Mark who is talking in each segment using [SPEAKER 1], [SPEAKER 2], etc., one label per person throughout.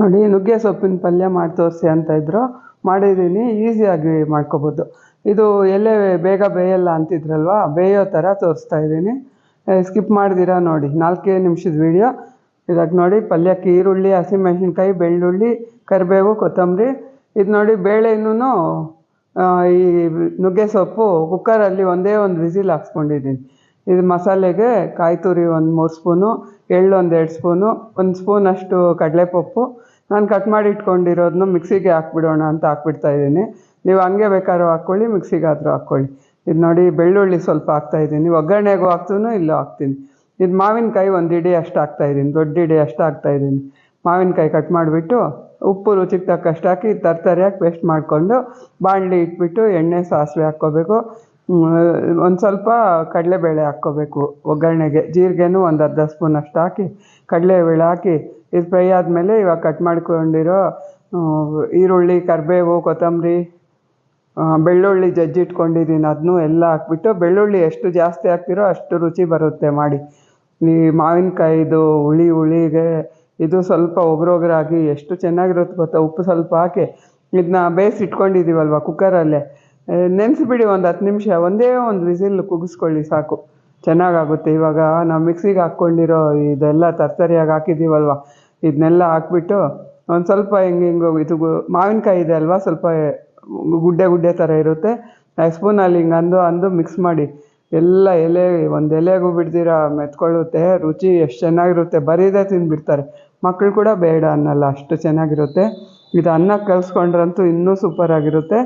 [SPEAKER 1] ನೋಡಿ, ನುಗ್ಗೆ ಸೊಪ್ಪಿನ ಪಲ್ಯ ಮಾಡಿ ತೋರಿಸಿ ಅಂತ ಇದ್ರು. ಮಾಡಿದ್ದೀನಿ ಈಸಿಯಾಗಿ ಮಾಡ್ಕೋಬೋದು. ಇದು ಎಲೆ ಬೇಗ ಬೇಯಲ್ಲ ಅಂತಿದ್ರಲ್ವ, ಬೇಯೋ ಥರ ತೋರಿಸ್ತಾ ಇದ್ದೀನಿ. ಸ್ಕಿಪ್ ಮಾಡ್ದಿರಾ ನೋಡಿ, ನಾಲ್ಕೇ ನಿಮಿಷದ ವೀಡಿಯೋ ಇದಕ್ಕೆ ನೋಡಿ, ಪಲ್ಯಕ್ಕೆ ಈರುಳ್ಳಿ, ಹಸಿಮೆಣಸಿನ್ಕಾಯಿ, ಬೆಳ್ಳುಳ್ಳಿ, ಕರಿಬೇವು, ಕೊತ್ತಂಬರಿ. ಇದು ನೋಡಿ ಬೇಳೆನೂ ಈ ನುಗ್ಗೆ ಸೊಪ್ಪು ಕುಕ್ಕರಲ್ಲಿ ಒಂದೇ ಒಂದು ವಿಸಿಲ್ ಹಾಕ್ಸ್ಕೊಂಡಿದ್ದೀನಿ. ಇದು ಮಸಾಲೆಗೆ ಕಾಯಿ ತುರಿ ಒಂದು ಮೂರು ಸ್ಪೂನು, ಎಳ್ಳು ಒಂದು ಎರಡು ಸ್ಪೂನು, ಒಂದು ಸ್ಪೂನಷ್ಟು ಕಡಲೆಪಪ್ಪು. ನಾನು ಕಟ್ ಮಾಡಿ ಇಟ್ಕೊಂಡಿರೋದನ್ನ ಮಿಕ್ಸಿಗೆ ಹಾಕ್ಬಿಡೋಣ ಅಂತ ಹಾಕ್ಬಿಡ್ತಾ ಇದ್ದೀನಿ. ನೀವು ಹಂಗೆ ಬೇಕಾದ್ರೂ ಹಾಕ್ಕೊಳ್ಳಿ, ಮಿಕ್ಸಿಗಾದರೂ ಹಾಕ್ಕೊಳ್ಳಿ. ಇದು ನೋಡಿ ಬೆಳ್ಳುಳ್ಳಿ ಸ್ವಲ್ಪ ಹಾಕ್ತಾಯಿದ್ದೀನಿ ಒಗ್ಗರಣೆಗೂ ಹಾಕ್ತೂ ಇಲ್ಲೂ ಹಾಕ್ತೀನಿ. ಇದು ಮಾವಿನಕಾಯಿ ಒಂದು ಇಡಿ ಅಷ್ಟು ಹಾಕ್ತಾಯಿದ್ದೀನಿ ದೊಡ್ಡ ಇಡಿ ಅಷ್ಟು ಹಾಕ್ತಾಯಿದ್ದೀನಿ ಮಾವಿನಕಾಯಿ ಕಟ್ ಮಾಡಿಬಿಟ್ಟು ಉಪ್ಪು ರುಚಿಗೆ ತಕ್ಕಷ್ಟು ಹಾಕಿ ತರ್ತರಿಯಾಗಿ ಪೇಸ್ಟ್ ಮಾಡಿಕೊಂಡು ಬಾಣಲಿ ಇಟ್ಬಿಟ್ಟು ಎಣ್ಣೆ ಸಾಸಿವೆ ಹಾಕ್ಕೋಬೇಕು. ಒಂದು ಸ್ವಲ್ಪ ಕಡಲೆಬೇಳೆ ಹಾಕ್ಕೋಬೇಕು ಒಗ್ಗರಣೆಗೆ. ಜೀರಿಗೆನೂ ಒಂದು ಅರ್ಧ ಸ್ಪೂನ್ ಅಷ್ಟು ಹಾಕಿ, ಕಡಲೆಬೇಳೆ ಹಾಕಿ, ಇದು ಫ್ರೈ ಆದಮೇಲೆ ಇವಾಗ ಕಟ್ ಮಾಡ್ಕೊಂಡಿರೋ ಈರುಳ್ಳಿ, ಕರಿಬೇವು, ಕೊತ್ತಂಬರಿ ಬೆಳ್ಳುಳ್ಳಿ ಜಜ್ಜಿಟ್ಕೊಂಡಿದ್ದೀನಿ ಅದನ್ನೂ ಎಲ್ಲ ಹಾಕ್ಬಿಟ್ಟು ಬೆಳ್ಳುಳ್ಳಿ ಎಷ್ಟು ಜಾಸ್ತಿ ಹಾಕ್ತಿರೋ ಅಷ್ಟು ರುಚಿ ಬರುತ್ತೆ ಮಾಡಿ. ಈ ಮಾವಿನಕಾಯಿದು, ಹುಳಿ, ಹುಳಿಗೆ ಇದು ಸ್ವಲ್ಪ ಒಗ್ರೊಗ್ರಾಗಿ ಎಷ್ಟು ಚೆನ್ನಾಗಿರುತ್ತೆ ಗೊತ್ತಾ? ಉಪ್ಪು ಸ್ವಲ್ಪ ಹಾಕಿ ಇದನ್ನ ಬೇಯಿಸಿ ಇಟ್ಕೊಂಡಿದ್ದೀವಲ್ವ ಕುಕ್ಕರಲ್ಲೇ ನೆನೆಸ್ಬಿಡಿ ಒಂದು ಹತ್ತು ನಿಮಿಷ, ಒಂದೇ ಒಂದು ವಿಸಿಲ್ ಕುಗಿಸ್ಕೊಳ್ಳಿ ಸಾಕು. ಚೆನ್ನಾಗಾಗುತ್ತೆ ಇವಾಗ. ನಾವು ಮಿಕ್ಸಿಗೆ ಹಾಕ್ಕೊಂಡಿರೋ ಇದೆಲ್ಲ ತರ್ತರಿಯಾಗಿ ಹಾಕಿದ್ದೀವಲ್ವ ಇದನ್ನೆಲ್ಲ ಹಾಕ್ಬಿಟ್ಟು ಒಂದು ಸ್ವಲ್ಪ ಹಿಂಗೆ ಹಿಂಗೆ ಇದು ಮಾವಿನಕಾಯಿ ಇದೆ ಅಲ್ವಾ? ಸ್ವಲ್ಪ ಗುಡ್ಡೆ ಗುಡ್ಡೆ ಥರ ಇರುತ್ತೆ. ಸ್ಪೂನಲ್ಲಿ ಹಿಂಗೆ ಅಂದು ಅಂದು ಮಿಕ್ಸ್ ಮಾಡಿ. ಎಲ್ಲ ಎಲೆ, ಒಂದು ಎಲೆಗೂ ಬಿಡ್ದಿರ, ಮೆತ್ಕೊಳ್ಳುತ್ತೆ, ರುಚಿ ಎಷ್ಟು ಚೆನ್ನಾಗಿರುತ್ತೆ. ಬರೀದೇ ತಿಂದುಬಿಡ್ತಾರೆ. ಮಕ್ಕಳು ಕೂಡ ಬೇಡ ಅನ್ನಲ್ಲ, ಅಷ್ಟು ಚೆನ್ನಾಗಿರುತ್ತೆ. ಇದು ಅನ್ನ ಕಲಿಸ್ಕೊಂಡ್ರಂತೂ ಇನ್ನೂ ಸೂಪರಾಗಿರುತ್ತೆ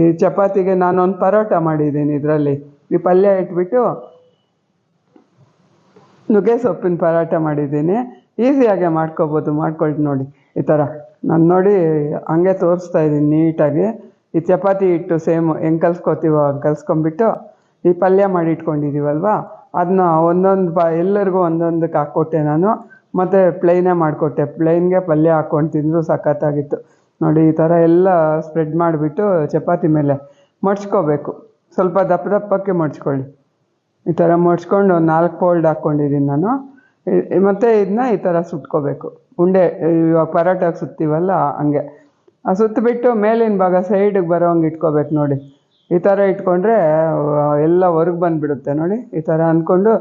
[SPEAKER 1] ಈ ಚಪಾತಿಗೆ ನಾನೊಂದು ಪರೋಟ ಮಾಡಿದ್ದೀನಿ ಇದರಲ್ಲಿ. ಈ ಪಲ್ಯ ಇಟ್ಬಿಟ್ಟು ನುಗ್ಗೆ ಸೊಪ್ಪಿನ ಪರೋಟ ಮಾಡಿದ್ದೀನಿ. ಈಸಿಯಾಗೆ ಮಾಡ್ಕೋಬೋದು ಮಾಡ್ಕೊಳ್ತು ನೋಡಿ. ಈ ಥರ. ನಾನು ನೋಡಿ, ಹಂಗೆ ತೋರಿಸ್ತಾ ಇದ್ದೀನಿ ನೀಟಾಗಿ. ಈ ಚಪಾತಿ ಇಟ್ಟು ಸೇಮ್ ಹೆಂಗೆ ಕಲ್ಸ್ಕೊತೀವೋ ಕಲ್ಸ್ಕೊಂಬಿಟ್ಟು ಈ ಪಲ್ಯ ಮಾಡಿ ಇಟ್ಕೊಂಡಿದ್ದೀವಲ್ವ ಅದನ್ನ ಒಂದೊಂದು ಬ, ಎಲ್ಲರಿಗೂ ಒಂದೊಂದಕ್ಕೆ ಹಾಕ್ಕೊಟ್ಟೆ ನಾನು. ಮತ್ತು ಪ್ಲೈನೇ ಮಾಡಿಕೊಟ್ಟೆ. ಪ್ಲೈನ್ಗೆ ಪಲ್ಯ ಹಾಕ್ಕೊಂಡು ತಿಂದರೂ ಸಖತ್ತಾಗಿತ್ತು. ನೋಡಿ, ಈ ಥರ ಎಲ್ಲ ಸ್ಪ್ರೆಡ್ ಮಾಡಿಬಿಟ್ಟು ಚಪಾತಿ ಮೇಲೆ ಮಡ್ಚ್ಕೋಬೇಕು. ಸ್ವಲ್ಪ ದಪ್ಪ ದಪ್ಪಕ್ಕೆ ಮಡ್ಚ್ಕೊಳ್ಳಿ. ಈ ಥರ ಮಡ್ಚ್ಕೊಂಡು ನಾಲ್ಕು ಫೋಲ್ಡ್ ಹಾಕ್ಕೊಂಡಿದ್ದೀನಿ ನಾನು. ಮತ್ತು ಇದನ್ನ ಈ ಥರ ಸುಟ್ಕೋಬೇಕು. ಉಂಡೆ, ಇವಾಗ ಪರೋಟಾಗಿ ಸುತ್ತೀವಲ್ಲ, ಹಂಗೆ. ಆ ಸುತ್ತಬಿಟ್ಟು ಮೇಲಿನ ಭಾಗ ಸೈಡಿಗೆ ಬರೋ ಹಂಗೆ ಇಟ್ಕೋಬೇಕು ನೋಡಿ. ಈ ಥರ ಇಟ್ಕೊಂಡ್ರೆ ಎಲ್ಲ ಹೊರಗೆ ಬಂದುಬಿಡುತ್ತೆ ನೋಡಿ. ಈ ಥರ ಅಂದ್ಕೊಂಡು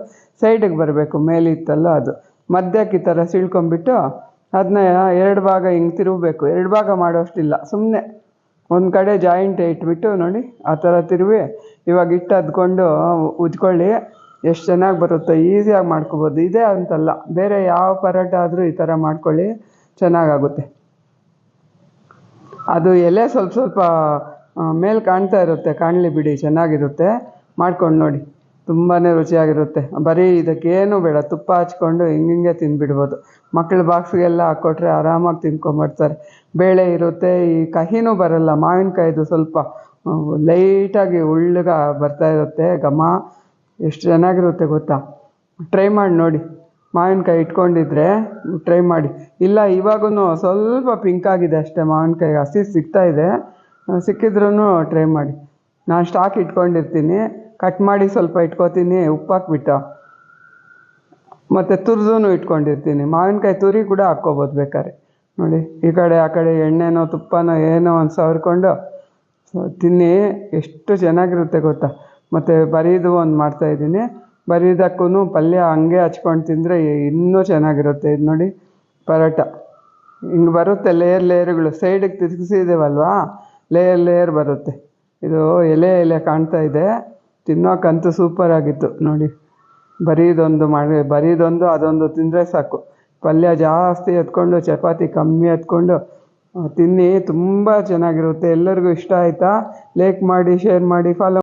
[SPEAKER 1] ಸೈಡಿಗೆ ಬರಬೇಕು. ಮೇಲಿತ್ತಲ್ಲ ಅದು. ಮಧ್ಯಕ್ಕೆ ಈ ಥರ ಸೀಳ್ಕೊಂಬಿಟ್ಟು ಅದನ್ನ ಎರಡು ಭಾಗ ಹಿಂಗೆ ತಿರುಗಬೇಕು. ಎರಡು ಭಾಗ ಮಾಡೋಷ್ಟಿಲ್ಲ. ಸುಮ್ಮನೆ ಒಂದು ಕಡೆ ಜಾಯಿಂಟ್ ಇಟ್ಬಿಟ್ಟು ನೋಡಿ, ಆ ಥರ ತಿರುವಿ. ಇವಾಗ ಹಿಟ್ಟು ಅದ್ಕೊಂಡು ಉಜ್ಕೊಳ್ಳಿ. ಎಷ್ಟು ಚೆನ್ನಾಗಿ ಬರುತ್ತೋ. ಈಸಿಯಾಗಿ ಮಾಡ್ಕೋಬೋದು. ಇದೇ ಅಂತಲ್ಲ. ಬೇರೆ ಯಾವ ಪರೋಟ ಆದರೂ ಈ ಥರ ಮಾಡ್ಕೊಳ್ಳಿ. ಚೆನ್ನಾಗಾಗುತ್ತೆ. ಅದು ಎಲೆ ಸ್ವಲ್ಪ ಸ್ವಲ್ಪ ಮೇಲೆ ಕಾಣ್ತಾ ಇರುತ್ತೆ. ಕಾಣಲಿ ಬಿಡಿ. ಚೆನ್ನಾಗಿರುತ್ತೆ. ಮಾಡ್ಕೊಂಡು ನೋಡಿ. ತುಂಬಾ ರುಚಿಯಾಗಿರುತ್ತೆ. ಬರೀ ಇದಕ್ಕೇನು ಬೇಡ, ತುಪ್ಪ ಹಚ್ಕೊಂಡು ಹಿಂಗೆ ಹಿಂಗೆ ತಿಂದುಬಿಡ್ಬೋದು. ಮಕ್ಳ ಬಾಕ್ಸ್ಗೆಲ್ಲ ಹಾಕ್ಕೊಟ್ರೆ ಆರಾಮಾಗಿ ತಿನ್ಕೊಂಬರ್ತಾರೆ. ಬೇಳೆ ಇರುತ್ತೆ, ಈ ಕಹಿನೂ ಬರಲ್ಲ, ಮಾವಿನಕಾಯಿದು ಸ್ವಲ್ಪ ಲೈಟಾಗಿ ಉಳ್ಳಗ ಬರ್ತಾ ಇರುತ್ತೆ, ಘಮ. ಎಷ್ಟು ಚೆನ್ನಾಗಿರುತ್ತೆ ಗೊತ್ತಾ? ಟ್ರೈ ಮಾಡಿ ನೋಡಿ. ಮಾವಿನಕಾಯಿ ಇಟ್ಕೊಂಡಿದ್ರೆ ಟ್ರೈ ಮಾಡಿ. ಇಲ್ಲ ಇವಾಗೂ ಸ್ವಲ್ಪ ಪಿಂಕ್ ಆಗಿದೆ ಅಷ್ಟೇ ಮಾವಿನಕಾಯಿ, ಹಸಿ ಸಿಗ್ತಾ ಇದೆ. ಸಿಕ್ಕಿದ್ರೂ ಟ್ರೈ ಮಾಡಿ. ನಾನು ಸ್ಟಾಕ್ ಇಟ್ಕೊಂಡಿರ್ತೀನಿ. ಕಟ್ ಮಾಡಿ ಸ್ವಲ್ಪ ಇಟ್ಕೋತೀನಿ ಉಪ್ಪು ಹಾಕ್ಬಿಟ್ಟು ಮತ್ತು ತುರಿದೂ ಇಟ್ಕೊಂಡಿರ್ತೀನಿ. ಮಾವಿನಕಾಯಿ ತುರಿ ಕೂಡ ಹಾಕ್ಕೋಬೋದು ಬೇಕಾದ್ರೆ. ನೋಡಿ, ಈ ಕಡೆ, ಆ ಕಡೆ ಎಣ್ಣೆನೋ, ತುಪ್ಪನೋ ಏನೋ ಒಂದು ಸವರ್ಕೊಂಡು ತಿನ್ನಿ. ಎಷ್ಟು ಚೆನ್ನಾಗಿರುತ್ತೆ ಗೊತ್ತಾ? ಮತ್ತು ಬರೀದು ಒಂದು ಮಾಡ್ತಾಯಿದ್ದೀನಿ ಬರೀದಕ್ಕೂ ಪಲ್ಯ ಹಂಗೆ ಹಚ್ಕೊಂಡು ತಿಂದರೆ ಇನ್ನೂ ಚೆನ್ನಾಗಿರುತ್ತೆ. ಇದು ನೋಡಿ, ಪರೋಟ. ಹಿಂಗೆ ಬರುತ್ತೆ ಲೇಯರ್ ಲೇಯರ್ಗಳು ಸೈಡಿಗೆ ತಿರುಗಿಸಿದ್ದೇವಲ್ವಾ ಲೇಯರ್ ಲೇಯರ್ ಬರುತ್ತೆ. ಇದು ಎಲೆ ಎಲೆ ಕಾಣ್ತಾ ಇದೆ. ತಿನ್ನೋಕ್ಕಂತೂ ಸೂಪರಾಗಿತ್ತು ನೋಡಿ. ಬರೀದೊಂದು ಮಾಡಿ, ಬರೀದೊಂದು ಅದೊಂದು ತಿಂದರೆ ಸಾಕು. ಪಲ್ಯ ಜಾಸ್ತಿ ಎತ್ಕೊಂಡು, ಚಪಾತಿ ಕಮ್ಮಿ ಎತ್ಕೊಂಡು ತಿನ್ನಿ, ತುಂಬ ಚೆನ್ನಾಗಿರುತ್ತೆ. ಎಲ್ಲರಿಗೂ ಇಷ್ಟ ಆಯಿತಾ? ಲೈಕ್ ಮಾಡಿ ಶೇರ್ ಮಾಡಿ ಫಾಲೋ